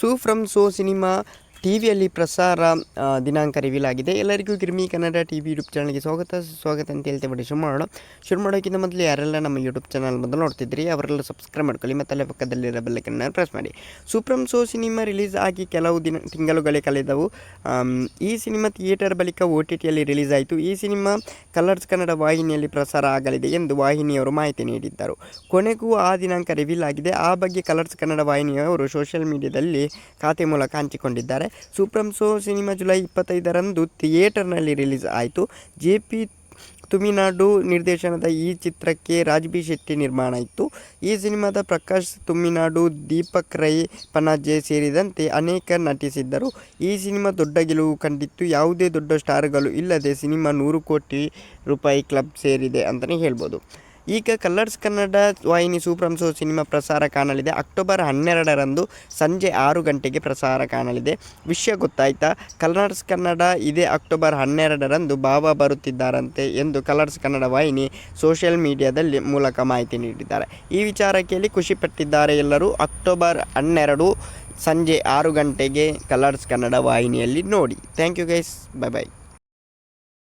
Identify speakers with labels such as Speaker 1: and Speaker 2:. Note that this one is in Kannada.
Speaker 1: Su from So cinema T ವಿಯಲ್ಲಿ ಪ್ರಸಾರ ದಿನಾಂಕ ರಿವೀಲ್ ಆಗಿದೆ. ಎಲ್ಲರಿಗೂ Girmi Kannada T V YouTube ಚಾನಲ್ಗೆ ಸ್ವಾಗತ. ಸ್ವಾಗತ ಅಂತ ಹೇಳ್ತಾ ಬಿಡಿ ಶುರು ಮಾಡೋಣ ಶುರು ಮಾಡೋಕ್ಕಿಂತ ಮೊದಲು ಯಾರೆಲ್ಲ ನಮ್ಮ ಯೂಟ್ಯೂಬ್ ಚಾನಲ್ ಮೊದಲು ನೋಡ್ತಿದ್ರಿ, ಅವರೆಲ್ಲ ಸಬ್ಸ್ಕ್ರೈಬ್ ಮಾಡ್ಕೊಳ್ಳಿ ಮತ್ತು ಅಲ್ಲೇ ಪಕ್ಕದಲ್ಲಿರೋ ಬೆಲ್ಲಕ್ಕನ್ನು ಪ್ರೆಸ್ ಮಾಡಿ. ಸೂಪ್ರಮ್ ಸೋ ಸಿನಿಮಾ ರಿಲೀಸ್ ಆಗಿ ಕೆಲವು ದಿನ, ತಿಂಗಳುಗಳೇ ಕಳೆದವು. ಈ ಸಿನಿಮಾ ಥಿಯೇಟರ್ ಬಳಿಕ ಒ ಟಿ ಟಿಯಲ್ಲಿ ರಿಲೀಸ್ ಆಯಿತು. ಈ ಸಿನಿಮಾ ಕಲರ್ಸ್ ಕನ್ನಡ ವಾಹಿನಿಯಲ್ಲಿ ಪ್ರಸಾರ ಆಗಲಿದೆ ಎಂದು ವಾಹಿನಿಯವರು ಮಾಹಿತಿ ನೀಡಿದ್ದರು. ಕೊನೆಗೂ ಆ ದಿನಾಂಕ ರಿವೀಲ್ ಆಗಿದೆ. ಆ ಬಗ್ಗೆ ಕಲರ್ಸ್ ಕನ್ನಡ ವಾಹಿನಿಯವರು ಸೋಷಿಯಲ್ ಮೀಡಿಯಾದಲ್ಲಿ ಖಾತೆ ಮೂಲಕ ಹಂಚಿಕೊಂಡಿದ್ದಾರೆ. ಸೂಪ್ರಮ್ ಸೋ ಸಿನಿಮಾ ಜುಲೈ ಇಪ್ಪತ್ತೈದರಂದು ಥಿಯೇಟರ್ನಲ್ಲಿ ರಿಲೀಸ್ ಆಯಿತು. ಜೆ ಪಿ ತುಮಿನಾಡು ನಿರ್ದೇಶನದ ಈ ಚಿತ್ರಕ್ಕೆ ರಾಜ್ಬಿ ಶೆಟ್ಟಿ ನಿರ್ಮಾಣ ಇತ್ತು. ಈ ಸಿನಿಮಾದ ಪ್ರಕಾಶ್ ತುಮಿನಾಡು, ದೀಪಕ್ ರೈ ಪನಾಜೆ ಸೇರಿದಂತೆ ಅನೇಕ ನಟಿಸಿದ್ದರು. ಈ ಸಿನಿಮಾ ದೊಡ್ಡ ಗೆಲುವು ಕಂಡಿತ್ತು. ಯಾವುದೇ ದೊಡ್ಡ ಸ್ಟಾರ್ಗಳು ಇಲ್ಲದೆ ಸಿನಿಮಾ ನೂರು ಕೋಟಿ ರೂಪಾಯಿ ಕ್ಲಬ್ ಸೇರಿದೆ ಅಂತಲೇ ಹೇಳ್ಬೋದು. ಈಗ ಕಲರ್ಸ್ ಕನ್ನಡ ವಾಹಿನಿ ಸೂಪ್ರಂಸೋ ಸಿನಿಮಾ ಪ್ರಸಾರ ಕಾಣಲಿದೆ. ಅಕ್ಟೋಬರ್ ಹನ್ನೆರಡರಂದು ಸಂಜೆ ಆರು ಗಂಟೆಗೆ ಪ್ರಸಾರ ಕಾಣಲಿದೆ. ವಿಷಯ ಗೊತ್ತಾಯ್ತಾ? ಕಲರ್ಸ್ ಕನ್ನಡ ಇದೇ ಅಕ್ಟೋಬರ್ ಹನ್ನೆರಡರಂದು ಬಾಬಾ ಬರುತ್ತಿದ್ದಾರಂತೆ ಎಂದು ಕಲರ್ಸ್ ಕನ್ನಡ ವಾಹಿನಿ ಸೋಷಿಯಲ್ ಮೀಡಿಯಾದಲ್ಲಿ ಮೂಲಕ ಮಾಹಿತಿ ನೀಡಿದ್ದಾರೆ. ಈ ವಿಚಾರ ಕೇಳಿ ಖುಷಿಪಟ್ಟಿದ್ದಾರೆ ಎಲ್ಲರೂ. ಅಕ್ಟೋಬರ್ ಹನ್ನೆರಡು ಸಂಜೆ ಆರು ಗಂಟೆಗೆ ಕಲರ್ಸ್ ಕನ್ನಡ ವಾಹಿನಿಯಲ್ಲಿ ನೋಡಿ. Thank you guys. Bye bye.